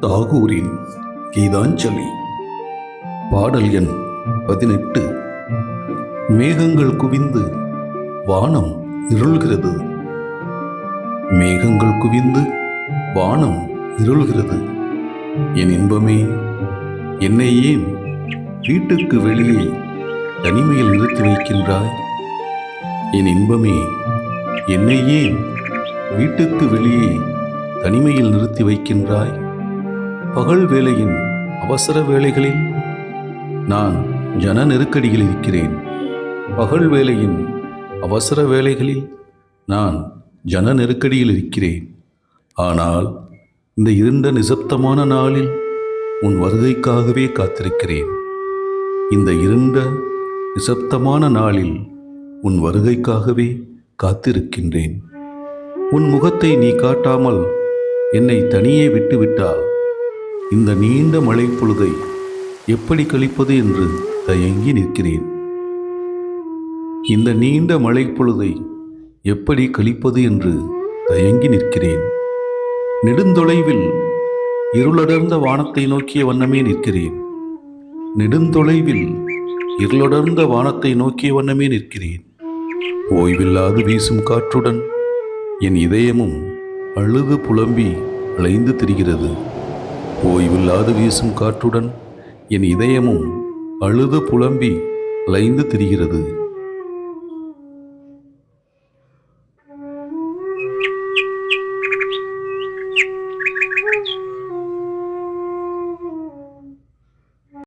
தாகூரின் கீதாஞ்சலி. பாடல் எண் பதினெட்டு. மேகங்கள் குவிந்து வானம் இருள்கிறது. மேகங்கள் குவிந்து வானம் இருள்கிறது. என் இன்பமே என்னை ஏன் வீட்டுக்கு வெளியே தனிமையில் நிறுத்தி வைக்கின்றாய்? என் இன்பமே என்னை ஏன் வீட்டுக்கு வெளியே தனிமையில் நிறுத்தி வைக்கின்றாய்? பகல் வேளையின் அவசர வேலைகளில் நான் ஜன நெருக்கடியில் இருக்கிறேன். பகல் வேளையின் அவசர வேலைகளில் நான் ஜன நெருக்கடியில் இருக்கிறேன். ஆனால் இந்த இருண்ட நிசப்தமான நாளில் உன் வருகைக்காகவே காத்திருக்கிறேன். இந்த இருண்ட நிசப்தமான நாளில் உன் வருகைக்காகவே காத்திருக்கின்றேன். உன் முகத்தை நீ காட்டாமல் என்னை தனியே விட்டுவிட்டால் இந்த நீண்ட மழை பொழுதை எப்படி கழிப்பது என்று தயங்கி நிற்கிறேன். இந்த நீண்ட மழை பொழுதை எப்படி கழிப்பது என்று தயங்கி நிற்கிறேன். நெடுந்தொலைவில் இருளடர்ந்த வானத்தை நோக்கிய வண்ணமே நிற்கிறேன். நெடுந்தொலைவில் இருளடர்ந்த வானத்தை நோக்கிய வண்ணமே நிற்கிறேன். ஓய்வில்லாது வீசும் காற்றுடன் என் இதயமும் அழுது புலம்பி அலைந்து திரிகிறது. ஓய்வில்லாது வீசும் காற்றுடன் என் இதயமும் அழுது புலம்பி அலைந்து திரிகிறது.